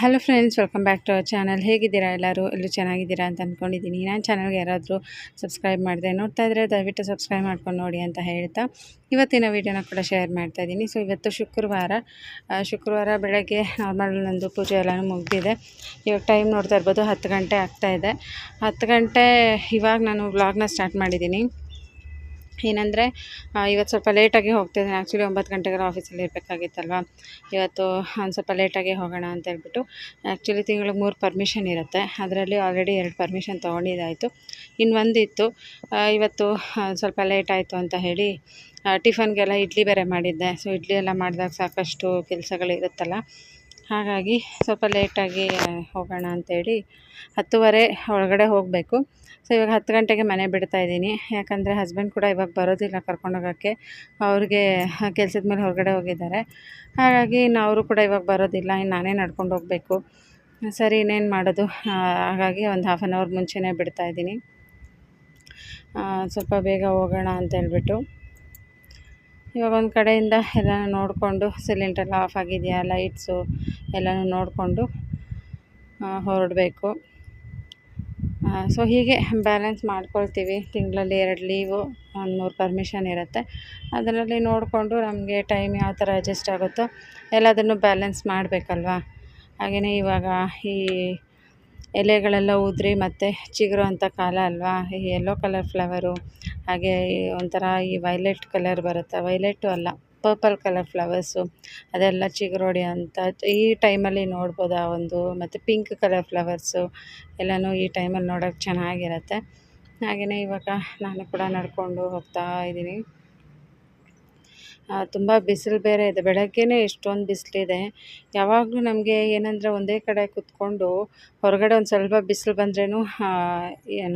Hello friends welcome back to our channel ಹೇಗಿದ್ದೀರಾ ಎಲ್ಲರೂ? ಎಲ್ಲರೂ ಚೆನ್ನಾಗಿದ್ದೀರಾ ಅಂತ ಅಂದ್ಕೊಂಡಿದ್ದೀನಿ ನಾನು ಚಾನಲ್ಗೆ ಯಾರಾದರೂ ಸಬ್ಸ್ಕ್ರೈಬ್ ಮಾಡಿದೆ ನೋಡ್ತಾ ಇದ್ದರೆ ದಯವಿಟ್ಟು ಸಬ್ಸ್ಕ್ರೈಬ್ ಮಾಡ್ಕೊಂಡು ನೋಡಿ ಅಂತ ಹೇಳ್ತಾ, ಇವತ್ತಿನ ವೀಡಿಯೋನ ಕೂಡ ಶೇರ್ ಮಾಡ್ತಾ ಇದ್ದೀನಿ. ಸೊ ಇವತ್ತು ಶುಕ್ರವಾರ ಶುಕ್ರವಾರ ಬೆಳಗ್ಗೆ ನಾರ್ಮಲ್ ನಂದು ಪೂಜೆ ಎಲ್ಲನೂ ಮುಗಿದಿದೆ. ಇವಾಗ ಟೈಮ್ ನೋಡ್ತಾ ಇರ್ಬೋದು, ಹತ್ತು ಗಂಟೆ ಆಗ್ತಾಯಿದೆ ಹತ್ತು ಗಂಟೆ ಇವಾಗ ನಾನು ವ್ಲಾಗ್ನ ಸ್ಟಾರ್ಟ್ ಮಾಡಿದ್ದೀನಿ. ಏನಂದರೆ ಇವತ್ತು ಸ್ವಲ್ಪ ಲೇಟಾಗಿ ಹೋಗ್ತಿದ್ದೀನಿ ಆ್ಯಕ್ಚುಲಿ ಒಂಬತ್ತು ಗಂಟೆಗೆಲ್ಲ ಆಫೀಸಲ್ಲಿ ಇರಬೇಕಾಗಿತ್ತಲ್ವ? ಇವತ್ತು ಒಂದು ಸ್ವಲ್ಪ ಲೇಟಾಗಿ ಹೋಗೋಣ ಅಂತ ಹೇಳ್ಬಿಟ್ಟು ಆ್ಯಕ್ಚುಲಿ ತಿಂಗಳಿಗೆ ಮೂರು ಪರ್ಮಿಷನ್ ಇರುತ್ತೆ. ಅದರಲ್ಲಿ ಆಲ್ರೆಡಿ ಎರಡು ಪರ್ಮಿಷನ್ ತೊಗೊಂಡಿದ್ದಾಯಿತು. ಇನ್ನು ಒಂದಿತ್ತು ಇವತ್ತು ಸ್ವಲ್ಪ ಲೇಟ್ ಆಯಿತು ಅಂತ ಹೇಳಿ ಟಿಫನ್ಗೆಲ್ಲ ಇಡ್ಲಿ ಬೇರೆ ಮಾಡಿದ್ದೆ. ಸೊ ಇಡ್ಲಿ ಎಲ್ಲ ಮಾಡಿದಾಗ ಸಾಕಷ್ಟು ಕೆಲಸಗಳಿರುತ್ತಲ್ಲ ಹಾಗಾಗಿ ಸ್ವಲ್ಪ ಲೇಟಾಗಿ ಹೋಗೋಣ ಅಂತೇಳಿ ಹತ್ತುವರೆ ಒಳಗಡೆ ಹೋಗಬೇಕು. ಸೊ ಇವಾಗ ಹತ್ತು ಗಂಟೆಗೆ ಮನೆ ಬಿಡ್ತಾ ಇದ್ದೀನಿ. ಯಾಕಂದರೆ ಹಸ್ಬೆಂಡ್ ಕೂಡ ಇವಾಗ ಬರೋದಿಲ್ಲ ಕರ್ಕೊಂಡೋಗೋಕ್ಕೆ. ಅವ್ರಿಗೆ ಕೆಲಸದ ಮೇಲೆ ಹೊರಗಡೆ ಹೋಗಿದ್ದಾರೆ. ಹಾಗಾಗಿ ಇನ್ನು ಅವರು ಕೂಡ ಇವಾಗ ಬರೋದಿಲ್ಲ. ಇನ್ನು ನಾನೇ ನಡ್ಕೊಂಡು ಹೋಗಬೇಕು. ಸರಿ, ಇನ್ನೇನು ಮಾಡೋದು? ಹಾಗಾಗಿ ಒಂದು ಹಾಫ್ ಆನ್ ಅವರ್ ಮುಂಚೆನೇ ಬಿಡ್ತಾ ಇದ್ದೀನಿ. ಸ್ವಲ್ಪ ಬೇಗ ಹೋಗೋಣ ಅಂತ ಹೇಳ್ಬಿಟ್ಟು. ಇವಾಗ ಒಂದು ಕಡೆಯಿಂದ ಎಲ್ಲ ನೋಡಿಕೊಂಡು ಸಿಲಿಂಡ್ರೆಲ್ಲ ಆಫ್ ಆಗಿದೆಯಾ? ಲೈಟ್ಸು ಎಲ್ಲನೂ ನೋಡಿಕೊಂಡು ಹೊರಡಬೇಕು. ಸೊ ಹೀಗೆ ಬ್ಯಾಲೆನ್ಸ್ ಮಾಡ್ಕೊಳ್ತೀವಿ. ತಿಂಗಳಲ್ಲಿ ಎರಡು ಲೀವು ಒಂದು ಮೂರು ಪರ್ಮಿಷನ್ ಇರುತ್ತೆ. ಅದರಲ್ಲಿ ನೋಡಿಕೊಂಡು ನಮಗೆ ಟೈಮ್ ಯಾವ ಥರ ಅಡ್ಜಸ್ಟ್ ಆಗುತ್ತೋ ಎಲ್ಲದನ್ನು ಬ್ಯಾಲೆನ್ಸ್ ಮಾಡಬೇಕಲ್ವಾ? ಹಾಗೆಯೇ ಇವಾಗ ಈ ಎಲೆಗಳೆಲ್ಲ ಉದುರಿ ಮತ್ತು ಚಿಗುರುವಂಥ ಕಾಲ ಅಲ್ವಾ? ಈ ಯೆಲ್ಲೋ ಕಲರ್ ಫ್ಲವರು ಹಾಗೆ ಒಂಥರ ಈ ವೈಲೆಟ್ ಕಲರ್ ಬರುತ್ತೆ. ವೈಲೆಟು ಅಲ್ಲ. ಪರ್ಪಲ್ ಕಲರ್ ಫ್ಲವರ್ಸು, ಅದೆಲ್ಲ ಚಿಗುರೊಡೆಯೋಂಥ ಈ ಟೈಮಲ್ಲಿ ನೋಡ್ಬೋದು ಆ ಒಂದು ಮತ್ತು ಪಿಂಕ್ ಕಲರ್ ಫ್ಲವರ್ಸು ಎಲ್ಲನೂ ಈ ಟೈಮಲ್ಲಿ ನೋಡೋಕೆ ಚೆನ್ನಾಗಿರುತ್ತೆ. ಹಾಗೆಯೇ ಇವಾಗ ನಾನು ಕೂಡ ನಡ್ಕೊಂಡು ಹೋಗ್ತಾ ಇದ್ದೀನಿ. ತುಂಬ ಬಿಸಿಲು ಬೇರೆ ಇದೆ. ಬೆಳಗ್ಗೆನೇ ಎಷ್ಟೊಂದು ಬಿಸಿಲಿದೆ. ಯಾವಾಗಲೂ ನಮಗೆ ಏನಂದರೆ ಒಂದೇ ಕಡೆ ಕುತ್ಕೊಂಡು ಹೊರಗಡೆ ಒಂದು ಸ್ವಲ್ಪ ಬಿಸಿಲು ಬಂದ್ರೂ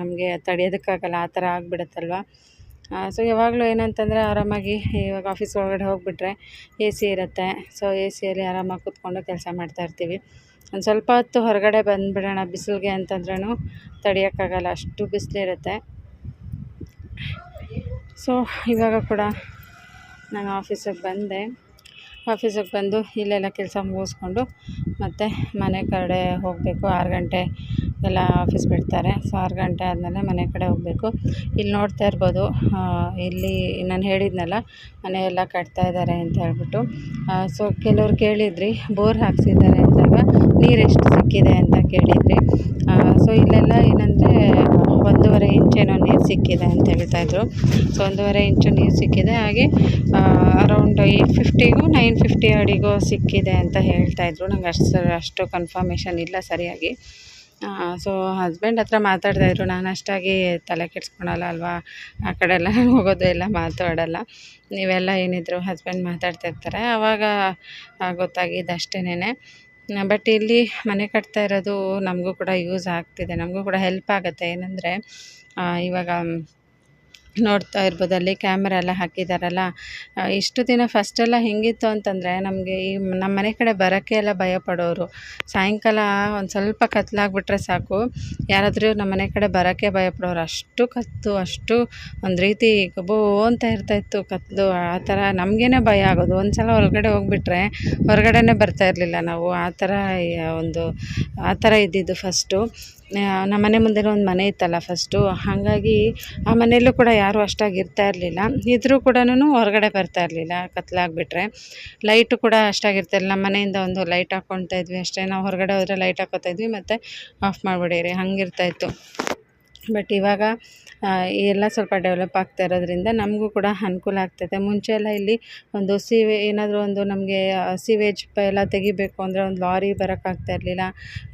ನಮಗೆ ತಡೆಯೋದಕ್ಕಾಗಲ್ಲ. ಆ ಥರ ಆಗಿಬಿಡುತ್ತಲ್ವ? ಸೊ ಯಾವಾಗಲೂ ಏನಂತಂದರೆ ಆರಾಮಾಗಿ ಇವಾಗ ಆಫೀಸ್ ಒಳಗಡೆ ಹೋಗಿಬಿಟ್ರೆ ಎ ಸಿ ಇರುತ್ತೆ. ಸೊ ಎ ಸಿಯಲ್ಲಿ ಆರಾಮಾಗಿ ಕೂತ್ಕೊಂಡು ಕೆಲಸ ಮಾಡ್ತಾಯಿರ್ತೀವಿ ಒಂದು ಸ್ವಲ್ಪ ಹೊತ್ತು ಹೊರಗಡೆ ಬಂದುಬಿಡೋಣ ಬಿಸಿಲಿಗೆ ಅಂತಂದ್ರೂ ತಡೆಯೋಕ್ಕಾಗಲ್ಲ, ಅಷ್ಟು ಬಿಸಿಲಿರುತ್ತೆ ಸೊ ಇವಾಗ ಕೂಡ ನಾನು ಆಫೀಸಿಗೆ ಬಂದೆ. ಆಫೀಸಿಗೆ ಬಂದು ಇಲ್ಲೆಲ್ಲ ಕೆಲಸ ಮುಗಿಸ್ಕೊಂಡು ಮತ್ತು ಮನೆ ಕಡೆ ಹೋಗಬೇಕು. ಆರು ಗಂಟೆ ಎಲ್ಲ ಆಫೀಸ್ ಬಿಡ್ತಾರೆ. ಸೊ, ಆರು ಗಂಟೆ ಆದಮೇಲೆ ಮನೆ ಕಡೆ ಹೋಗಬೇಕು. ಇಲ್ಲಿ ನೋಡ್ತಾ ಇರ್ಬೋದು ಇಲ್ಲಿ ನಾನು ಹೇಳಿದ್ನಲ್ಲ, ಮನೆ ಎಲ್ಲ ಕಟ್ತಾ ಇದ್ದಾರೆ ಅಂತ ಹೇಳ್ಬಿಟ್ಟು. ಸೊ, ಕೆಲವ್ರು ಕೇಳಿದ್ರಿ, ಬೋರ್ ಹಾಕ್ಸಿದ್ದಾರೆ ಅಂದಾಗ ನೀರು ಎಷ್ಟು ಸಿಕ್ಕಿದೆ ಅಂತ ಕೇಳಿದ್ರಿ. ಸೊ, ಇಲ್ಲೆಲ್ಲ ಏನಂದರೆ ಒಂದೂವರೆ ಇಂಚೇನೋ ನೀರು ಸಿಕ್ಕಿದೆ ಅಂತ ಹೇಳ್ತಾಯಿದ್ರು ಸೊ ಒಂದೂವರೆ ಇಂಚು ನೀರು ಸಿಕ್ಕಿದೆ. ಹಾಗೆ ಅರೌಂಡ್ ಏಯ್ಟ್ ಫಿಫ್ಟಿಗೂ ನೈನ್ ಫಿಫ್ಟಿ ಅಡಿಗೂ ಸಿಕ್ಕಿದೆ ಅಂತ ಹೇಳ್ತಾಯಿದ್ರು ನಂಗೆ ಅಷ್ಟು ಅಷ್ಟು ಕನ್ಫರ್ಮೇಷನ್ ಇಲ್ಲ ಸರಿಯಾಗಿ. ಸೊ ಹಸ್ಬೆಂಡ್ ಹತ್ರ ಮಾತಾಡ್ತಾ ಇದ್ರು. ನಾನು ಅಷ್ಟಾಗಿ ತಲೆ ಕೆಡ್ಸ್ಕೊಳಲ್ಲ ಅಲ್ವಾ? ಆ ಕಡೆ ಎಲ್ಲ ಹೋಗೋದು ಎಲ್ಲ ಮಾತಾಡಲ್ಲ. ನೀವೆಲ್ಲ ಏನಿದ್ರು ಹಸ್ಬೆಂಡ್ ಮಾತಾಡ್ತಾ ಇರ್ತಾರೆ. ಆವಾಗ ಗೊತ್ತಾಗಿದ್ದು ಅಷ್ಟೇನೆ ಬಟ್ ಇಲ್ಲಿ ಮನೆ ಕಟ್ತಾ ಇರೋದು ನಮಗೂ ಕೂಡ ಯೂಸ್ ಆಗ್ತಿದೆ. ನಮಗೂ ಕೂಡ ಹೆಲ್ಪ್ ಆಗುತ್ತೆ. ಏನಂದರೆ ಇವಾಗ ನೋಡ್ತಾ ಇರ್ಬೋದು, ಅಲ್ಲಿ ಕ್ಯಾಮ್ರಾ ಎಲ್ಲ ಹಾಕಿದ್ದಾರಲ್ಲ ಇಷ್ಟು ದಿನ ಫಸ್ಟೆಲ್ಲ ಹೆಂಗಿತ್ತು ಅಂತಂದರೆ ನಮಗೆ ಈ ನಮ್ಮ ಮನೆ ಕಡೆ ಬರೋಕ್ಕೆ ಎಲ್ಲ ಭಯ ಪಡೋರು. ಸಾಯಂಕಾಲ ಒಂದು ಸ್ವಲ್ಪ ಕತ್ಲಾಗ್ಬಿಟ್ರೆ ಸಾಕು. ಯಾರಾದರೂ ನಮ್ಮ ಮನೆ ಕಡೆ ಬರೋಕ್ಕೆ ಭಯ ಪಡೋರು. ಅಷ್ಟು ಕತ್ತು, ಅಷ್ಟು ಒಂದು ರೀತಿ ಗಬೋ ಅಂತ ಇರ್ತಾಯಿತ್ತು ಕತ್ತಲು ಆ ಥರ ನಮಗೇನೆ ಭಯ ಆಗೋದು. ಒಂದು ಸಲ ಹೊರಗಡೆ ಹೋಗ್ಬಿಟ್ರೆ ಹೊರಗಡೆನೇ ಬರ್ತಾ ಇರಲಿಲ್ಲ ನಾವು. ಆ ಥರ ಒಂದು, ಆ ಥರ ಇದ್ದಿದ್ದು ಫಸ್ಟು ನಮ್ಮ ಮನೆ ಮುಂದೆನೇ ಒಂದು ಮನೆ ಇತ್ತಲ್ಲ ಫಸ್ಟು. ಹಾಗಾಗಿ ಆ ಮನೆಯಲ್ಲೂ ಕೂಡ ಯಾರೂ ಅಷ್ಟಾಗಿ ಇರ್ತಾ ಇರಲಿಲ್ಲ. ಇದ್ರೂ ಕೂಡ ಹೊರಗಡೆ ಬರ್ತಾ ಇರಲಿಲ್ಲ ಕತ್ತಲಾಗ್ಬಿಟ್ರೆ ಲೈಟು ಕೂಡ ಅಷ್ಟಾಗಿ ಇರ್ತಿಲ್ಲ ನಮ್ಮ ಮನೆಯಿಂದ ಒಂದು ಲೈಟ್ ಹಾಕ್ಕೊಳ್ತಾ ಇದ್ವಿ ಅಷ್ಟೇ. ನಾವು ಹೊರಗಡೆ ಹೋದರೆ ಲೈಟ್ ಹಾಕ್ಕೊತಾ ಇದ್ವಿ, ಮತ್ತು ಆಫ್ ಮಾಡಿಬಿಡಿರಿ. ಹಂಗಿರ್ತಾಯಿತ್ತು ಬಟ್ ಇವಾಗ ಎಲ್ಲ ಸ್ವಲ್ಪ ಡೆವಲಪ್ ಆಗ್ತಾ ಇರೋದ್ರಿಂದ ನಮಗೂ ಕೂಡ ಅನುಕೂಲ ಆಗ್ತೈತೆ ಮುಂಚೆ ಎಲ್ಲ ಇಲ್ಲಿ ಒಂದು ಸೀವೆ, ಏನಾದರೂ ಒಂದು ನಮಗೆ ಸೀವೇಜ್ ಎಲ್ಲ ತೆಗಿಬೇಕು ಅಂದರೆ ಒಂದು ಲಾರಿ ಬರೋಕ್ಕಾಗ್ತಾ ಇರಲಿಲ್ಲ.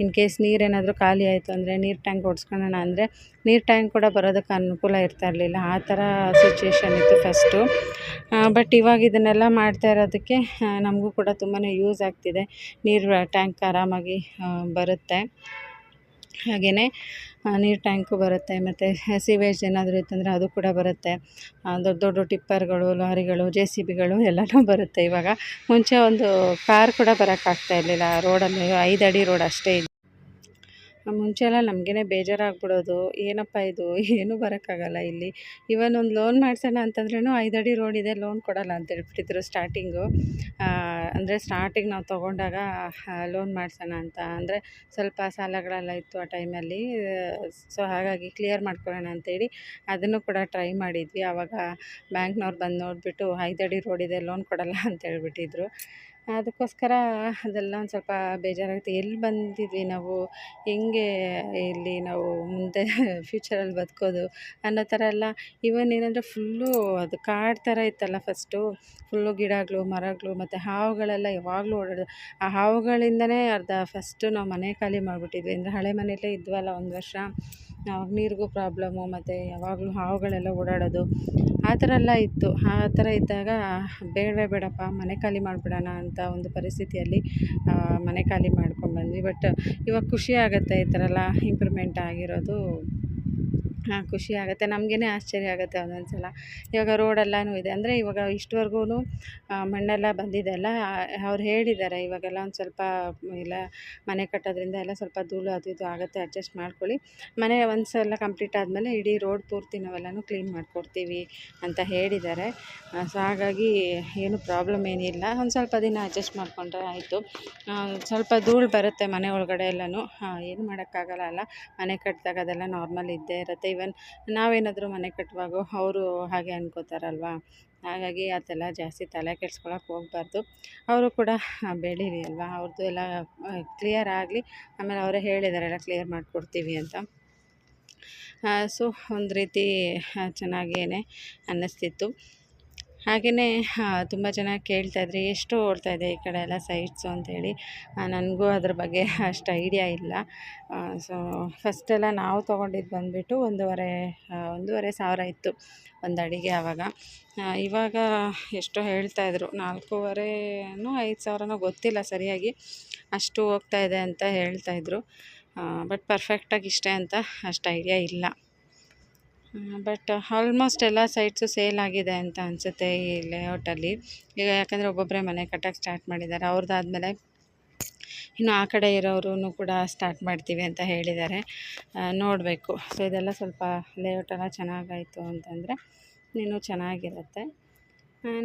ಇನ್ ಕೇಸ್ ನೀರೇನಾದರೂ ಖಾಲಿ ಆಯಿತು ಅಂದರೆ, ನೀರು ಟ್ಯಾಂಕ್ ಓಡಿಸ್ಕೊಳ್ಳೋಣ ಅಂದರೆ ನೀರು ಟ್ಯಾಂಕ್ ಕೂಡ ಬರೋದಕ್ಕೆ ಅನುಕೂಲ ಇರ್ತಾ ಇರಲಿಲ್ಲ. ಆ ಥರ ಸಿಚುವೇಶನ್ ಇತ್ತು ಫಸ್ಟು ಬಟ್ ಇವಾಗ ಇದನ್ನೆಲ್ಲ ಮಾಡ್ತಾ ಇರೋದಕ್ಕೆ ನಮಗೂ ಕೂಡ ತುಂಬಾ ಯೂಸ್ ಆಗ್ತಿದೆ. ನೀರು ಟ್ಯಾಂಕ್ ಆರಾಮಾಗಿ ಬರುತ್ತೆ. ಹಾಗೆಯೇ ನೀರು ಟ್ಯಾಂಕು ಬರುತ್ತೆ, ಮತ್ತು ಸೀವೇಜ್ ಏನಾದರೂ ಇತ್ತಂದರೆ ಅದು ಕೂಡ ಬರುತ್ತೆ. ದೊಡ್ಡ ದೊಡ್ಡ ಟಿಪ್ಪರ್ಗಳು, ಲಾರಿಗಳು ಜೆ ಸಿ ಬಿಗಳು ಎಲ್ಲನೂ ಬರುತ್ತೆ ಇವಾಗ. ಮುಂಚೆ ಒಂದು ಕಾರ್ ಕೂಡ ಬರೋಕ್ಕಾಗ್ತಾ ಇರಲಿಲ್ಲ. ರೋಡಲ್ಲಿ ಐದು ಅಡಿ ರೋಡ್ ಅಷ್ಟೇ ಇತ್ತು. ಮುಂಚೆ ಎಲ್ಲ ನಮಗೇ ಬೇಜಾರಾಗ್ಬಿಡೋದು, ಏನಪ್ಪ ಇದು? ಏನೂ ಬರೋಕ್ಕಾಗಲ್ಲ ಇಲ್ಲಿ. ಇವನ್ ಒಂದು ಲೋನ್ ಮಾಡ್ಸೋಣ ಅಂತಂದ್ರೂ ಐದು ಅಡಿ ರೋಡ್ ಇದೆ ಲೋನ್ ಕೊಡಲ್ಲ ಅಂತ ಹೇಳ್ಬಿಟ್ಟಿದ್ರು ಸ್ಟಾರ್ಟಿಂಗು ಅಂದರೆ ಸ್ಟಾರ್ಟಿಂಗ್ ನಾವು ತೊಗೊಂಡಾಗ ಲೋನ್ ಮಾಡ್ಸೋಣ ಅಂತ. ಅಂದರೆ ಸ್ವಲ್ಪ ಸಾಲಗಳೆಲ್ಲ ಇತ್ತು ಆ ಟೈಮಲ್ಲಿ ಸೊ ಹಾಗಾಗಿ ಕ್ಲಿಯರ್ ಮಾಡ್ಕೊಳ್ಳೋಣ ಅಂತೇಳಿ ಅದನ್ನು ಕೂಡ ಟ್ರೈ ಮಾಡಿದ್ವಿ. ಆವಾಗ ಬ್ಯಾಂಕ್ನವ್ರು ಬಂದು ನೋಡಿಬಿಟ್ಟು ಐದು ಅಡಿ ರೋಡ್ ಇದೆ ಲೋನ್ ಕೊಡಲ್ಲ ಅಂತ ಹೇಳ್ಬಿಟ್ಟಿದ್ರು. ಅದಕ್ಕೋಸ್ಕರ ಅದೆಲ್ಲ ಒಂದು ಸ್ವಲ್ಪ ಬೇಜಾರಾಗುತ್ತೆ. ಎಲ್ಲಿ ಬಂದಿದ್ವಿ ನಾವು? ಹೆಂಗೆ ಇಲ್ಲಿ ನಾವು ಮುಂದೆ ಫ್ಯೂಚರಲ್ಲಿ ಬದುಕೋದು ಅನ್ನೋ ಥರ ಎಲ್ಲ ಇವನ್ ಏನಂದರೆ ಫುಲ್ಲು ಅದು ಕಾಡು ಥರ ಇತ್ತಲ್ಲ ಫಸ್ಟು ಫುಲ್ಲು ಗಿಡಗಳು ಮರಗಳು ಮತ್ತು ಹಾವುಗಳೆಲ್ಲ ಯಾವಾಗಲೂ ಓಡಾಡೋದು. ಆ ಹಾವುಗಳಿಂದಲೇ ಅರ್ಧ ಫಸ್ಟು ನಾವು ಮನೆ ಖಾಲಿ ಮಾಡಿಬಿಟ್ಟಿದ್ವಿ. ಅಂದರೆ ಹಳೆ ಮನೆಯಲ್ಲೇ ಇದ್ವಲ್ಲ ಒಂದು ವರ್ಷ. ಆವಾಗ ನೀರಿಗೂ ಪ್ರಾಬ್ಲಮ್ಮು ಮತ್ತು ಯಾವಾಗಲೂ ಹಾವುಗಳೆಲ್ಲ ಓಡಾಡೋದು, ಆ ಥರ ಎಲ್ಲ ಇತ್ತು. ಆ ಥರ ಇದ್ದಾಗ, ಬೇಡವೇ ಬೇಡಪ್ಪ, ಮನೆ ಖಾಲಿ ಮಾಡಿಬಿಡೋಣ ಅಂತ ಒಂದು ಪರಿಸ್ಥಿತಿಯಲ್ಲಿ ಮನೆ ಖಾಲಿ ಮಾಡ್ಕೊಂಡ್ಬಂದ್ವಿ ಬಟ್ ಇವಾಗ ಖುಷಿ ಆಗುತ್ತೆ ಈ ಥರ ಎಲ್ಲ ಇಂಪ್ರೂವ್ಮೆಂಟ್ ಆಗಿರೋದು. ಖುಷಿ ಆಗುತ್ತೆ. ನಮಗೇ ಆಶ್ಚರ್ಯ ಆಗುತ್ತೆ ಒಂದೊಂದು ಸಲ ಇವಾಗ ರೋಡೆಲ್ಲನೂ ಇದೆ. ಅಂದರೆ ಇವಾಗ ಇಷ್ಟುವರ್ಗೂ ಮಣ್ಣೆಲ್ಲ ಬಂದಿದೆ ಅಲ್ಲ. ಅವ್ರು ಹೇಳಿದ್ದಾರೆ ಇವಾಗೆಲ್ಲ ಒಂದು ಸ್ವಲ್ಪ, ಇಲ್ಲ, ಮನೆ ಕಟ್ಟೋದ್ರಿಂದ ಎಲ್ಲ ಸ್ವಲ್ಪ ಧೂಳು ಅದು ಇದು ಆಗುತ್ತೆ ಅಡ್ಜಸ್ಟ್ ಮಾಡ್ಕೊಳ್ಳಿ. ಮನೆ ಒಂದು ಸಲ ಕಂಪ್ಲೀಟ್ ಆದಮೇಲೆ ಇಡೀ ರೋಡ್ ಪೂರ್ತಿ ನಾವೆಲ್ಲನೂ ಕ್ಲೀನ್ ಮಾಡಿಕೊಡ್ತೀವಿ ಅಂತ ಹೇಳಿದ್ದಾರೆ. ಸೊ ಹಾಗಾಗಿ ಏನು ಪ್ರಾಬ್ಲಮ್ ಏನಿಲ್ಲ. ಒಂದು ಸ್ವಲ್ಪ ದಿನ ಅಡ್ಜಸ್ಟ್ ಮಾಡಿಕೊಂಡ್ರೆ ಆಯಿತು. ಸ್ವಲ್ಪ ಧೂಳು ಬರುತ್ತೆ ಮನೆ ಒಳಗಡೆ ಎಲ್ಲನೂ. ಏನು ಮಾಡೋಕ್ಕಾಗಲ್ಲ ಅಲ್ಲ. ಮನೆ ಕಟ್ಟಿದಾಗ ಅದೆಲ್ಲ ನಾರ್ಮಲ್ ಇದ್ದೇ ಇರುತ್ತೆ. ಈವನ್ ನಾವೇನಾದರೂ ಮನೆ ಕಟ್ಟುವಾಗ ಅವರು ಹಾಗೆ ಅನ್ಕೋತಾರಲ್ವ? ಹಾಗಾಗಿ ಅದೆಲ್ಲ ಜಾಸ್ತಿ ತಲೆ ಕೆಡ್ಸ್ಕೊಳಕ್ಕೆ ಹೋಗ್ಬಾರ್ದು. ಅವರು ಕೂಡ ಬೆಳೀಲಿ ಅಲ್ವಾ? ಅವ್ರದ್ದು ಎಲ್ಲ ಕ್ಲಿಯರ್ ಆಗಲಿ, ಆಮೇಲೆ ಅವರೇ ಹೇಳಿದ್ದಾರೆ ಎಲ್ಲ ಕ್ಲಿಯರ್ ಮಾಡಿಕೊಡ್ತೀವಿ ಅಂತ. ಸೊ, ಒಂದು ರೀತಿ ಚೆನ್ನಾಗೇ ಅನ್ನಿಸ್ತಿತ್ತು. ಹಾಗೆಯೇ ತುಂಬ ಜನ ಕೇಳ್ತಾಯಿದ್ರಿ ಎಷ್ಟು ಓಡ್ತಾಯಿದೆ ಈ ಕಡೆ ಎಲ್ಲ ಸೈಟ್ಸು ಅಂತೇಳಿ ನನಗೂ ಅದ್ರ ಬಗ್ಗೆ ಅಷ್ಟು ಐಡಿಯಾ ಇಲ್ಲ. ಸೊ ಫಸ್ಟೆಲ್ಲ ನಾವು ತೊಗೊಂಡಿದ್ದು ಬಂದುಬಿಟ್ಟು ಒಂದೂವರೆ ಒಂದೂವರೆ ಸಾವಿರ ಇತ್ತು ಒಂದು ಅಡಿಗೆ ಆವಾಗ. ಇವಾಗ ಎಷ್ಟೋ ಹೇಳ್ತಾಯಿದ್ರು ನಾಲ್ಕೂವರೆನೋ ಐದು ಸಾವಿರನೋ ಗೊತ್ತಿಲ್ಲ ಸರಿಯಾಗಿ ಅಷ್ಟು ಹೋಗ್ತಾಯಿದೆ ಅಂತ ಹೇಳ್ತಾಯಿದ್ರು ಬಟ್ ಪರ್ಫೆಕ್ಟಾಗಿ ಇಷ್ಟೇ ಅಂತ ಅಷ್ಟು ಐಡಿಯಾ ಇಲ್ಲ. ಬಟ್ ಆಲ್ಮೋಸ್ಟ್ ಎಲ್ಲ ಸೈಟ್ಸು ಸೇಲ್ ಆಗಿದೆ ಅಂತ ಅನಿಸುತ್ತೆ ಈ ಲೇಔಟಲ್ಲಿ ಈಗ ಯಾಕಂದರೆ ಒಬ್ಬೊಬ್ಬರೇ ಮನೆ ಕಟ್ಟಕ್ಕೆ ಸ್ಟಾರ್ಟ್ ಮಾಡಿದ್ದಾರೆ ಅವ್ರದ್ದಾದಮೇಲೆ ಇನ್ನು ಆ ಕಡೆ ಇರೋರು ಕೂಡ ಸ್ಟಾರ್ಟ್ ಮಾಡ್ತೀವಿ ಅಂತ ಹೇಳಿದ್ದಾರೆ ನೋಡಬೇಕು. ಸೊ ಇದೆಲ್ಲ ಸ್ವಲ್ಪ ಲೇಔಟ್ ಎಲ್ಲ ಚೆನ್ನಾಗಾಯಿತು ಅಂತಂದರೆ ಇನ್ನೂ ಚೆನ್ನಾಗಿರುತ್ತೆ.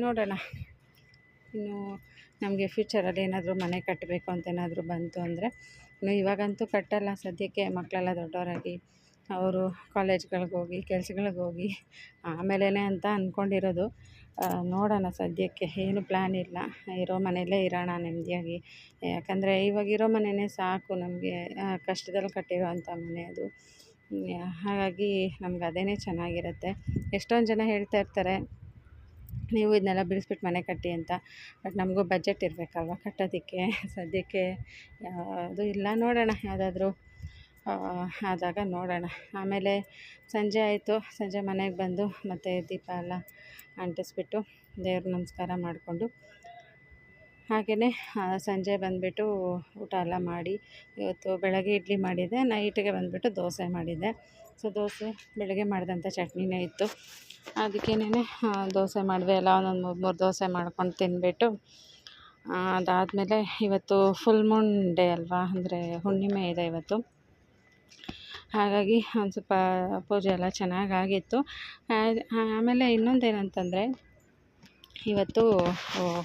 ನೋಡೋಣ. ಇನ್ನು ನಮಗೆ ಫ್ಯೂಚರಲ್ಲಿ ಏನಾದರೂ ಮನೆ ಕಟ್ಟಬೇಕು ಅಂತ ಏನಾದರೂ ಬಂತು ಅಂದರೆ, ಇನ್ನು ಇವಾಗಂತೂ ಕಟ್ಟಲ್ಲ. ಸದ್ಯಕ್ಕೆ ಮಕ್ಕಳೆಲ್ಲ ದೊಡ್ಡವರಾಗಿ ಅವರು ಕಾಲೇಜ್ಗಳಿಗೆ ಹೋಗಿ, ಕೆಲ್ಸಗಳಿಗೆ ಹೋಗಿ ಆಮೇಲೇ ಅಂತ ಅಂದ್ಕೊಂಡಿರೋದು ನೋಡೋಣ ಸದ್ಯಕ್ಕೆ, ಏನು ಪ್ಲ್ಯಾನ್ ಇಲ್ಲ. ಇರೋ ಮನೆಯಲ್ಲೇ ಇರೋಣ ನೆಮ್ಮದಿಯಾಗಿ. ಯಾಕಂದರೆ ಇವಾಗ ಇರೋ ಮನೆಯೇ ಸಾಕು ನಮಗೆ ಕಷ್ಟದಲ್ಲಿ ಕಟ್ಟಿರೋವಂಥ ಮನೆ ಅದು. ಹಾಗಾಗಿ ನಮ್ಗೆ ಅದೇ ಚೆನ್ನಾಗಿರುತ್ತೆ. ಎಷ್ಟೊಂದು ಜನ ಹೇಳ್ತಾ ಇರ್ತಾರೆ, ನೀವು ಇದನ್ನೆಲ್ಲ ಬಿಡಿಸ್ಬಿಟ್ಟು ಮನೆ ಕಟ್ಟಿ ಅಂತ. ಬಟ್ ನಮಗೂ ಬಜೆಟ್ ಇರಬೇಕಲ್ವ ಕಟ್ಟೋದಕ್ಕೆ? ಸದ್ಯಕ್ಕೆ ಅದು ಇಲ್ಲ. ನೋಡೋಣ ಯಾವುದಾದ್ರೂ ಆದಾಗ ನೋಡೋಣ. ಆಮೇಲೆ ಸಂಜೆ ಆಯಿತು. ಸಂಜೆ ಮನೆಗೆ ಬಂದು ಮತ್ತು ದೀಪ ಎಲ್ಲ ಅಂಟಿಸ್ಬಿಟ್ಟು ದೇವ್ರ ನಮಸ್ಕಾರ ಮಾಡಿಕೊಂಡು ಹಾಗೆಯೇ ಸಂಜೆ ಬಂದುಬಿಟ್ಟು ಊಟ ಎಲ್ಲ ಮಾಡಿ, ಇವತ್ತು ಬೆಳಗ್ಗೆ ಇಡ್ಲಿ ಮಾಡಿದ್ದೆ, ನೈಟಿಗೆ ಬಂದುಬಿಟ್ಟು ದೋಸೆ ಮಾಡಿದ್ದೆ. ಸೊ, ದೋಸೆ ಬೆಳಗ್ಗೆ ಮಾಡಿದಂಥ ಚಟ್ನಿನೇ ಇತ್ತು. ಅದಕ್ಕೇನೆ ದೋಸೆ ಮಾಡಿದೆ. ಎಲ್ಲ ಒಂದೊಂದು ಮೂರು ಮೂರು ದೋಸೆ ಮಾಡ್ಕೊಂಡು ತಿಂದುಬಿಟ್ಟು ಅದಾದಮೇಲೆ ಇವತ್ತು ಫುಲ್ ಮೂನ್ ಡೇ ಅಲ್ವಾ? ಅಂದರೆ ಹುಣ್ಣಿಮೆ ಇದೆ ಇವತ್ತು. ಹಾಗಾಗಿ ಒಂದು ಸ್ವಲ್ಪ ಪೂಜೆ ಎಲ್ಲ ಚೆನ್ನಾಗಾಗಿತ್ತು. ಆಮೇಲೆ ಇನ್ನೊಂದು ಏನಂತಂದರೆ ಇವತ್ತು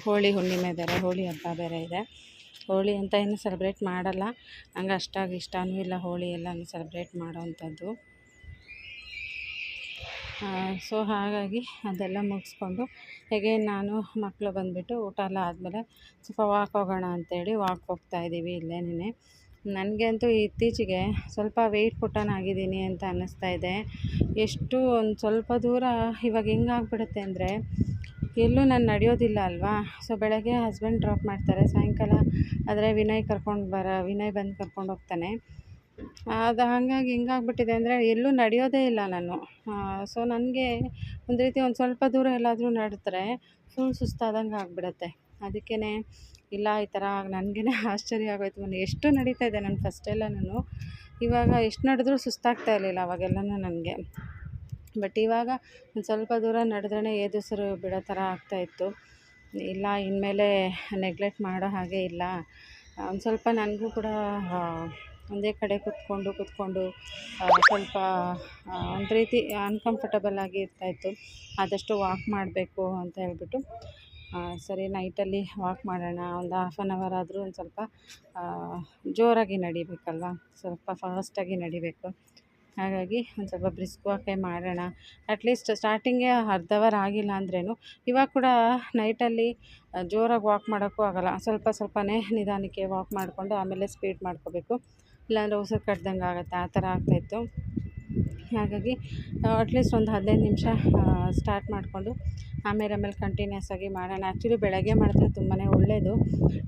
ಹೋಳಿ ಹುಣ್ಣಿಮೆ ಬೇರೆ, ಹೋಳಿ ಹಬ್ಬ ಬೇರೆ ಇದೆ. ಹೋಳಿ ಅಂತ ಏನು ಸೆಲೆಬ್ರೇಟ್ ಮಾಡಲ್ಲ. ನಂಗೆ ಅಷ್ಟಾಗಿ ಇಷ್ಟವೂ ಇಲ್ಲ ಹೋಳಿ ಎಲ್ಲನೂ ಸೆಲೆಬ್ರೇಟ್ ಮಾಡೋವಂಥದ್ದು. ಸೊ ಹಾಗಾಗಿ ಅದೆಲ್ಲ ಮುಗಿಸ್ಕೊಂಡು, ಹೇಗೆ ನಾನು ಮಕ್ಕಳು ಬಂದುಬಿಟ್ಟು ಊಟ ಎಲ್ಲ ಆದಮೇಲೆ ಸ್ವಲ್ಪ ವಾಕ್ ಹೋಗೋಣ ಅಂತೇಳಿ ವಾಕ್ ಹೋಗ್ತಾಯಿದ್ದೀವಿ ಇಲ್ಲೇನೆ ನನಗೆ ಅಂತೂ ಇತ್ತೀಚೆಗೆ ಸ್ವಲ್ಪ ವೆಯ್ಟ್ ಪುಟ್ಟನಾಗಿದ್ದೀನಿ ಅಂತ ಅನ್ನಿಸ್ತಾ ಇದೆ. ಎಷ್ಟು ಒಂದು ಸ್ವಲ್ಪ ದೂರ ಇವಾಗ ಹೆಂಗಾಗ್ಬಿಡುತ್ತೆ ಅಂದರೆ ಎಲ್ಲೂ ನಾನು ನಡೆಯೋದಿಲ್ಲ ಅಲ್ವಾ? ಸೊ ಬೆಳಗ್ಗೆ ಹಸ್ಬೆಂಡ್ ಡ್ರಾಪ್ ಮಾಡ್ತಾರೆ, ಸಾಯಂಕಾಲ ಆದರೆ ವಿನಯ್ ಕರ್ಕೊಂಡು ಬರ, ವಿನಯ್ ಬಂದು ಕರ್ಕೊಂಡು ಹೋಗ್ತಾನೆ. ಅದು ಹಾಗಾಗಿ ಹೆಂಗಾಗ್ಬಿಟ್ಟಿದೆ ಅಂದರೆ ಎಲ್ಲೂ ನಡೆಯೋದೇ ಇಲ್ಲ ನಾನು. ಸೊ ನನಗೆ ಒಂದು ರೀತಿ ಒಂದು ಸ್ವಲ್ಪ ದೂರ ಎಲ್ಲಾದರೂ ನಡೆದ್ರೆ ಫುಲ್ ಸುಸ್ತಾದಂಗೆ ಆಗಿಬಿಡತ್ತೆ. ಅದಕ್ಕೇ ಇಲ್ಲ, ಈ ಥರ ನನಗೇ ಆಶ್ಚರ್ಯ ಆಗೋಯ್ತು. ನಾನು ಎಷ್ಟು ನಡೀತಾ ಇದೆ ನಾನು ಫಸ್ಟೆಲ್ಲ ನಾನು. ಇವಾಗ ಎಷ್ಟು ನಡೆದ್ರೂ ಸುಸ್ತಾಗ್ತಾ ಇರಲಿಲ್ಲ ಅವಾಗೆಲ್ಲನೂ ನನಗೆ. ಬಟ್ ಇವಾಗ ಒಂದು ಸ್ವಲ್ಪ ದೂರ ನಡೆದ್ರೇ ಏದುಸಿರು ಬಿಡೋ ಥರ ಆಗ್ತಾಯಿತ್ತು ಇಲ್ಲ, ಇನ್ಮೇಲೆ ನೆಗ್ಲೆಕ್ಟ್ ಮಾಡೋ ಹಾಗೆ ಇಲ್ಲ. ಒಂದು ಸ್ವಲ್ಪ ನನಗೂ ಕೂಡ ಒಂದೇ ಕಡೆ ಕೂತ್ಕೊಂಡು ಕೂತ್ಕೊಂಡು ಸ್ವಲ್ಪ ಒಂದು ರೀತಿ ಅನ್ಕಂಫರ್ಟಬಲ್ ಆಗಿ ಇರ್ತಾಯಿತ್ತು ಆದಷ್ಟು ವಾಕ್ ಮಾಡಬೇಕು ಅಂತ ಹೇಳ್ಬಿಟ್ಟು. ಸರಿ, ನೈಟಲ್ಲಿ ವಾಕ್ ಮಾಡೋಣ, ಒಂದು ಹಾಫ್ ಆನ್ ಅವರ್ ಆದರೂ ಒಂದು ಸ್ವಲ್ಪ ಜೋರಾಗಿ ನಡಿಬೇಕಲ್ವ? ಸ್ವಲ್ಪ ಫಾಸ್ಟಾಗಿ ನಡಿಬೇಕು. ಹಾಗಾಗಿ ಒಂದು ಸ್ವಲ್ಪ ಬ್ರಿಸ್ಕ್ ವಾಕೇ ಮಾಡೋಣ. ಅಟ್ಲೀಸ್ಟ್ ಸ್ಟಾರ್ಟಿಂಗೇ ಅರ್ಧ ಅವರ್ ಆಗಿಲ್ಲ ಅಂದ್ರೂ ಇವಾಗ ಕೂಡ ನೈಟಲ್ಲಿ ಜೋರಾಗಿ ವಾಕ್ ಮಾಡೋಕ್ಕೂ ಆಗೋಲ್ಲ. ಸ್ವಲ್ಪ ಸ್ವಲ್ಪನೇ ನಿಧಾನಕ್ಕೆ ವಾಕ್ ಮಾಡಿಕೊಂಡು ಆಮೇಲೆ ಸ್ಪೀಡ್ ಮಾಡ್ಕೋಬೇಕು. ಇಲ್ಲಾಂದರೆ ಉಸಿರು ಕಟ್ದಂಗೆ ಆಗುತ್ತೆ? ಆ ಥರ ಆಗ್ತಾಯಿತ್ತು ಹಾಗಾಗಿ ಅಟ್ಲೀಸ್ಟ್ ಒಂದು ಹದಿನೈದು ನಿಮಿಷ ಸ್ಟಾರ್ಟ್ ಮಾಡಿಕೊಂಡು ಆಮೇಲೆ ಆಮೇಲೆ ಕಂಟಿನ್ಯೂಸ್ ಆಗಿ ಮಾಡೋಣ. ಆ್ಯಕ್ಚುಲಿ ಬೆಳಗ್ಗೆ ಮಾಡಿದ್ರೆ ತುಂಬಾ ಒಳ್ಳೆಯದು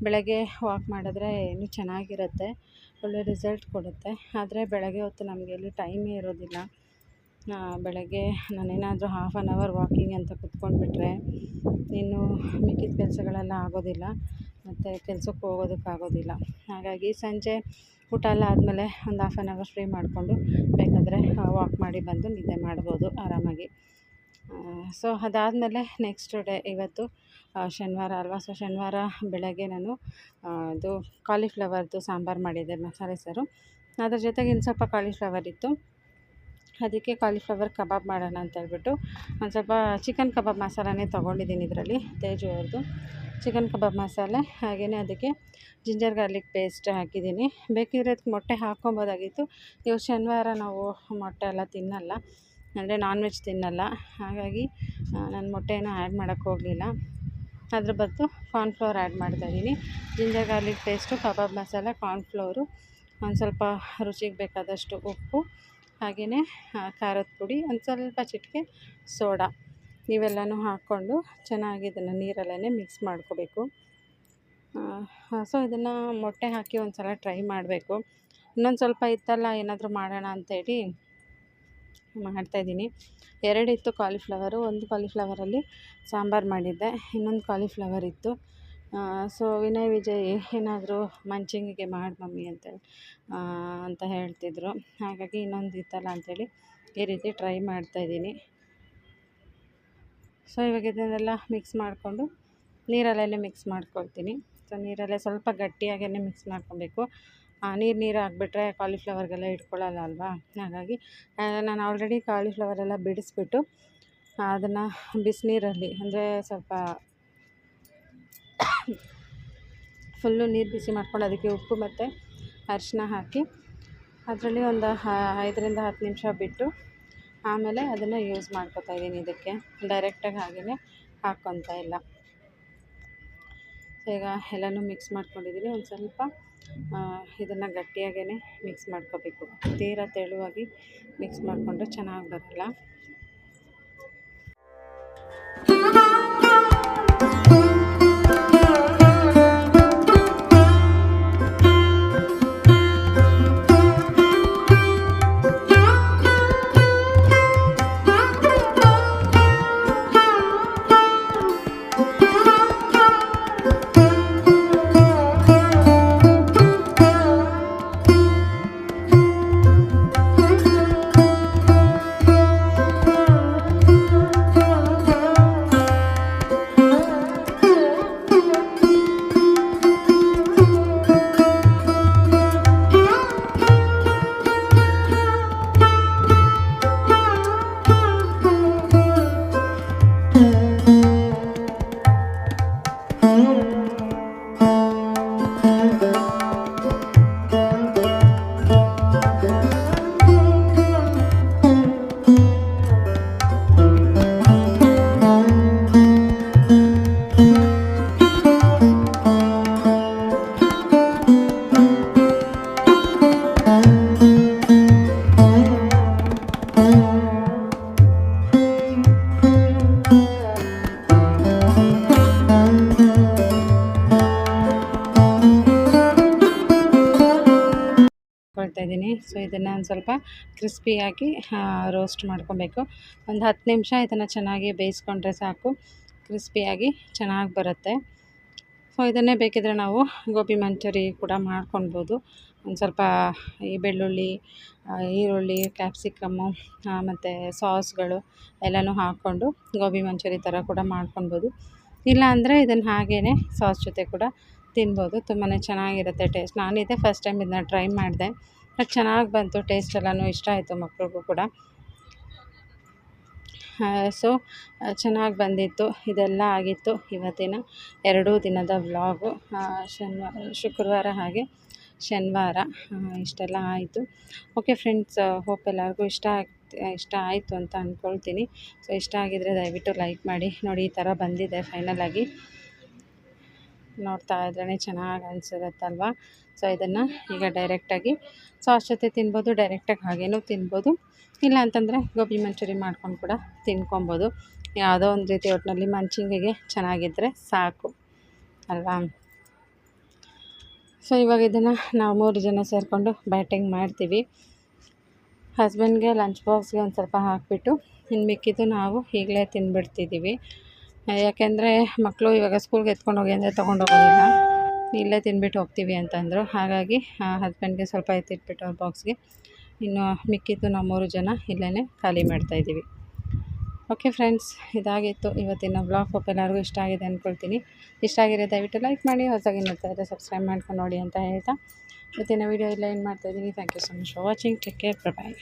ಬೆಳಗ್ಗೆ ವಾಕ್ ಮಾಡಿದ್ರೆ ಇನ್ನೂ ಚೆನ್ನಾಗಿರುತ್ತೆ. ಒಳ್ಳೆ ರಿಸಲ್ಟ್ ಕೊಡುತ್ತೆ. ಆದರೆ ಬೆಳಗ್ಗೆ ಹೊತ್ತು ನಮಗೆ ಎಲ್ಲೂ ಟೈಮೇ ಇರೋದಿಲ್ಲ. ಬೆಳಗ್ಗೆ ನಾನೇನಾದರೂ ಹಾಫ್ ಆನ್ ಅವರ್ ವಾಕಿಂಗ್ ಅಂತ ಕುತ್ಕೊಂಡ್ಬಿಟ್ರೆ ಇನ್ನು ಮಿಕ್ಕಿದ ಕೆಲಸಗಳೆಲ್ಲ ಆಗೋದಿಲ್ಲ. ಮತ್ತು ಕೆಲ್ಸಕ್ಕೆ ಹೋಗೋದಕ್ಕಾಗೋದಿಲ್ಲ ಹಾಗಾಗಿ ಸಂಜೆ ಊಟ ಎಲ್ಲ ಆದಮೇಲೆ ಒಂದು ಹಾಫ್ ಆನ್ ಅವರ್ ಫ್ರೀ ಮಾಡಿಕೊಂಡು ಬೇಕಾದರೆ ವಾಕ್ ಮಾಡಿ ಬಂದು ನಿದ್ದೆ ಮಾಡ್ಬೋದು ಆರಾಮಾಗಿ. ಸೊ ಅದಾದಮೇಲೆ ನೆಕ್ಸ್ಟ್ ಡೇ ಇವತ್ತು ಶನಿವಾರ ಅಲ್ವಾ? ಸೊ ಶನಿವಾರ ಬೆಳಗ್ಗೆ ನಾನು ಅದು ಕಾಲಿಫ್ಲವರ್ದು ಸಾಂಬಾರು ಮಾಡಿದ್ದೆ ಮಸಾಲೆ ಸಾರು. ಅದ್ರ ಜೊತೆಗೆ ಇನ್ನು ಸ್ವಲ್ಪ ಕಾಲಿಫ್ಲವರ್ ಇತ್ತು. ಅದಕ್ಕೆ ಕಾಲಿಫ್ಲವರ್ ಕಬಾಬ್ ಮಾಡೋಣ ಅಂತ ಹೇಳ್ಬಿಟ್ಟು ಒಂದು ಸ್ವಲ್ಪ ಚಿಕನ್ ಕಬಾಬ್ ಮಸಾಲನೇ ತೊಗೊಂಡಿದ್ದೀನಿ ಇದರಲ್ಲಿ, ತೇಜು ಅವ್ರದ್ದು ಚಿಕನ್ ಕಬಾಬ್ ಮಸಾಲೆ ಹಾಗೆಯೇ ಅದಕ್ಕೆ ಜಿಂಜರ್ ಗಾರ್ಲಿಕ್ ಪೇಸ್ಟ್ ಹಾಕಿದ್ದೀನಿ. ಬೇಕಿದ್ರೆ ಅದಕ್ಕೆ ಮೊಟ್ಟೆ ಹಾಕ್ಕೊಬೋದಾಗಿತ್ತು. ಇವತ್ತು ಶನಿವಾರ ನಾವು ಮೊಟ್ಟೆ ಎಲ್ಲ ತಿನ್ನಲ್ಲ. ಅಂದರೆ ನಾನ್ ವೆಜ್ ತಿನ್ನಲ್ಲ. ಹಾಗಾಗಿ ನಾನು ಮೊಟ್ಟೆನ ಆ್ಯಡ್ ಮಾಡೋಕ್ಕೆ ಹೋಗಲಿಲ್ಲ. ಅದ್ರ ಬದಲು ಕಾರ್ನ್ಫ್ಲೋರ್ ಆ್ಯಡ್ ಮಾಡ್ತಾಯಿದ್ದೀನಿ ginger garlic paste kebab masala cornflour ಒಂದು ಸ್ವಲ್ಪ ರುಚಿಗೆ ಬೇಕಾದಷ್ಟು ಉಪ್ಪು, ಹಾಗೆಯೇ ಖಾರದ ಪುಡಿ, ಒಂದು ಸ್ವಲ್ಪ ಚಿಟಿಕೆ ಸೋಡಾ ಇವೆಲ್ಲನೂ ಹಾಕ್ಕೊಂಡು ಚೆನ್ನಾಗಿ ಇದನ್ನು ನೀರಲ್ಲೇ ಮಿಕ್ಸ್ ಮಾಡ್ಕೋಬೇಕು. ಸೊ ಇದನ್ನು ಮೊಟ್ಟೆ ಹಾಕಿ ಒಂದು ಸಲ ಟ್ರೈ ಮಾಡಬೇಕು. ಇನ್ನೊಂದು ಸ್ವಲ್ಪ ಇತ್ತಲ್ಲ ಏನಾದರೂ ಮಾಡೋಣ ಅಂತೇಳಿ ಮಾಡ್ತಾಯಿದ್ದೀನಿ. ಎರಡಿತ್ತು ಕಾಲಿಫ್ಲವರು ಒಂದು ಕಾಲಿಫ್ಲವರಲ್ಲಿ ಸಾಂಬಾರು ಮಾಡಿದ್ದೆ, ಇನ್ನೊಂದು ಕಾಲಿಫ್ಲವರ್ ಇತ್ತು. ಸೊ ವಿನಯ್ ವಿಜಯ್ ಏನಾದರೂ ಮಂಚಿಂಗಿಗೆ ಮಾಡಿ ಮಮ್ಮಿ ಅಂತೇಳಿ ಅಂತ ಹೇಳ್ತಿದ್ರು. ಹಾಗಾಗಿ ಇನ್ನೊಂದು ಇತ್ತಲ್ಲ ಅಂಥೇಳಿ ಈ ರೀತಿ ಟ್ರೈ ಮಾಡ್ತಾಯಿದ್ದೀನಿ. ಸೊ ಇವಾಗ ಇದನ್ನೆಲ್ಲ ಮಿಕ್ಸ್ ಮಾಡಿಕೊಂಡು ನೀರಲ್ಲೇ ಮಿಕ್ಸ್ ಮಾಡ್ಕೊಳ್ತೀನಿ. ಸೊ ನೀರಲ್ಲೇ ಸ್ವಲ್ಪ ಗಟ್ಟಿಯಾಗೇ ಮಿಕ್ಸ್ ಮಾಡ್ಕೊಬೇಕು. ನೀರು ನೀರು ಆಗಿಬಿಟ್ರೆ ಕಾಲಿಫ್ಲವರ್ಗೆಲ್ಲ ಇಟ್ಕೊಳ್ಳಲ್ಲ ಅಲ್ವಾ? ಹಾಗಾಗಿ ನಾನು ಆಲ್ರೆಡಿ ಕಾಲಿಫ್ಲವರೆಲ್ಲ ಬಿಡಿಸ್ಬಿಟ್ಟು ಅದನ್ನು ಬಿಸಿನೀರಲ್ಲಿ, ಅಂದರೆ ಸ್ವಲ್ಪ ಫುಲ್ಲು ನೀರು ಬಿಸಿ ಮಾಡ್ಕೊಂಡು ಅದಕ್ಕೆ ಉಪ್ಪು ಮತ್ತು ಅರಿಶಿನ ಹಾಕಿ, ಅದರಲ್ಲಿ ಒಂದು ಐದರಿಂದ ಹತ್ತು ನಿಮಿಷ ಬಿಟ್ಟು ಆಮೇಲೆ ಅದನ್ನು ಯೂಸ್ ಮಾಡ್ಕೊತಾ ಇದ್ದೀನಿ ಇದಕ್ಕೆ. ಡೈರೆಕ್ಟಾಗಿ ಹಾಗೆಯೇ ಹಾಕ್ಕೊತಾ ಇಲ್ಲ. ಸೊ ಈಗ ಎಲ್ಲನೂ ಮಿಕ್ಸ್ ಮಾಡ್ಕೊಂಡಿದ್ದೀನಿ ಒಂದು ಸ್ವಲ್ಪ ಇದನ್ನು ಗಟ್ಟಿಯಾಗೇ ಮಿಕ್ಸ್ ಮಾಡ್ಕೋಬೇಕು. ತೀರಾ ತೆಳುವಾಗಿ ಮಿಕ್ಸ್ ಮಾಡಿಕೊಂಡ್ರೆ ಚೆನ್ನಾಗಿ ಬರಲ್ಲ. ಒಂದು ಸ್ವಲ್ಪ ಕ್ರಿಸ್ಪಿಯಾಗಿ ರೋಸ್ಟ್ ಮಾಡ್ಕೊಬೇಕು. ಒಂದು ಹತ್ತು ನಿಮಿಷ ಇದನ್ನು ಚೆನ್ನಾಗಿ ಬೇಯಿಸ್ಕೊಂಡ್ರೆ ಸಾಕು. ಕ್ರಿಸ್ಪಿಯಾಗಿ ಚೆನ್ನಾಗಿ ಬರುತ್ತೆ. ಸೊ ಇದನ್ನೇ ಬೇಕಿದ್ರೆ ನಾವು ಗೋಬಿ ಮಂಚೂರಿ ಕೂಡ ಮಾಡ್ಕೊಳ್ಬೋದು ಒಂದು ಸ್ವಲ್ಪ ಈ ಬೆಳ್ಳುಳ್ಳಿ ಈರುಳ್ಳಿ ಕ್ಯಾಪ್ಸಿಕಮ್ಮು ಮತ್ತು ಸಾಸ್ಗಳು ಎಲ್ಲನೂ ಹಾಕ್ಕೊಂಡು ಗೋಬಿ ಮಂಚೂರಿ ಥರ ಕೂಡ ಮಾಡ್ಕೊಳ್ಬೋದು ಇಲ್ಲ ಅಂದರೆ ಇದನ್ನು ಹಾಗೇ ಸಾಸ್ ಜೊತೆ ಕೂಡ ತಿನ್ಬೋದು. ತುಂಬಾ ಚೆನ್ನಾಗಿರುತ್ತೆ ಟೇಸ್ಟ್ ನಾನಿದೆ ಫಸ್ಟ್ ಟೈಮ್ ಇದನ್ನ ಟ್ರೈ ಮಾಡಿದೆ. ಬಟ್ ಚೆನ್ನಾಗಿ ಬಂತು ಟೇಸ್ಟ್ ಎಲ್ಲನೂ ಇಷ್ಟ ಆಯಿತು ಮಕ್ಕಳಿಗೂ ಕೂಡ. ಸೊ ಚೆನ್ನಾಗಿ ಬಂದಿತ್ತು, ಇದೆಲ್ಲ ಆಗಿತ್ತು ಇವತ್ತಿನ ಎರಡೂ ದಿನದ ವ್ಲಾಗು ಶನಿವಾರ ಶುಕ್ರವಾರ ಹಾಗೆ ಶನಿವಾರ ಇಷ್ಟೆಲ್ಲ ಆಯಿತು. ಓಕೆ ಫ್ರೆಂಡ್ಸ್ ಹೋಪ್ ಎಲ್ಲರಿಗೂ ಇಷ್ಟ ಇಷ್ಟ ಆಯಿತು ಅಂತ ಅಂದ್ಕೊಳ್ತೀನಿ ಸೊ ಇಷ್ಟ ಆಗಿದರೆ ದಯವಿಟ್ಟು ಲೈಕ್ ಮಾಡಿ. ನೋಡಿ, ಈ ಥರ ಬಂದಿದೆ ಫೈನಲಾಗಿ ನೋಡ್ತಾ ಇದ್ರೇ ಚೆನ್ನಾಗಿ ಅನಿಸಿರುತ್ತಲ್ವ? ಸೊ ಇದನ್ನು ಈಗ ಡೈರೆಕ್ಟಾಗಿ ಸಾಸ್ ಜೊತೆ ತಿನ್ಬೋದು ಡೈರೆಕ್ಟಾಗಿ ಹಾಗೇನೂ ತಿನ್ಬೋದು. ಇಲ್ಲ ಅಂತಂದರೆ ಗೋಬಿ ಮಂಚೂರಿ ಮಾಡ್ಕೊಂಡು ಕೂಡ ತಿನ್ಕೊಬೋದು. ಯಾವುದೋ ಒಂದು ರೀತಿ ಒಟ್ಟಿನಲ್ಲಿ ಮಂಚಿಂಗಿಗೆ ಚೆನ್ನಾಗಿದ್ದರೆ ಸಾಕು. ಅಲ್ವಾ? ಸೊ ಇವಾಗ ಇದನ್ನು ನಾವು ಮೂರು ಜನ ಸೇರಿಕೊಂಡು ಬ್ಯಾಟಿಂಗ್ ಮಾಡ್ತೀವಿ. ಹಸ್ಬೆಂಡ್ಗೆ ಲಂಚ್ ಬಾಕ್ಸ್ಗೆ ಒಂದು ಸ್ವಲ್ಪ ಹಾಕಿಬಿಟ್ಟು ಇನ್ನು ಮಿಕ್ಕಿದ್ದು ನಾವು ಈಗಲೇ ತಿಂದ್ಬಿಡ್ತಿದ್ದೀವಿ ಯಾಕೆಂದರೆ ಮಕ್ಕಳು ಇವಾಗ ಸ್ಕೂಲ್ಗೆ ಎತ್ಕೊಂಡು ಹೋಗಿ ಅಂದರೆ ತೊಗೊಂಡೋಗೋದಿಲ್ಲ ಇಲ್ಲೇ ತಿನ್ಬಿಟ್ಟು ಹೋಗ್ತೀವಿ ಅಂತಂದರು. ಹಾಗಾಗಿ ಹಸ್ಬೆಂಡ್ಗೆ ಸ್ವಲ್ಪ ಎತ್ತಿಟ್ಬಿಟ್ಟು ಅವ್ರ ಬಾಕ್ಸ್ಗೆ ಇನ್ನು ಮಿಕ್ಕಿದ್ದು ನಾವು ಮೂರು ಜನ ಇಲ್ಲೇ ಖಾಲಿ ಮಾಡ್ತಾಯಿದ್ದೀವಿ ಓಕೆ ಫ್ರೆಂಡ್ಸ್ ಇದಾಗಿತ್ತು ಇವತ್ತಿನ ಬ್ಲಾಗ್ ಹೋಪ್ ಎಲ್ಲರಿಗೂ ಇಷ್ಟ ಆಗಿದೆ ಅಂದ್ಕೊಳ್ತೀನಿ ಇಷ್ಟ ಆಗಿರೋ ದಯವಿಟ್ಟು ಲೈಕ್ ಮಾಡಿ, ಹೊಸದಾಗಿ ನೋಡ್ತಾ ಇದ್ದರೆ ಸಬ್ಸ್ಕ್ರೈಬ್ ಮಾಡ್ಕೊಂಡು ನೋಡಿ ಅಂತ ಹೇಳ್ತಾ ಇವತ್ತಿನ ವೀಡಿಯೋ ಇಲ್ಲ ಏನು ಮಾಡ್ತಾಯಿದ್ದೀನಿ thank you so much for watching take care bye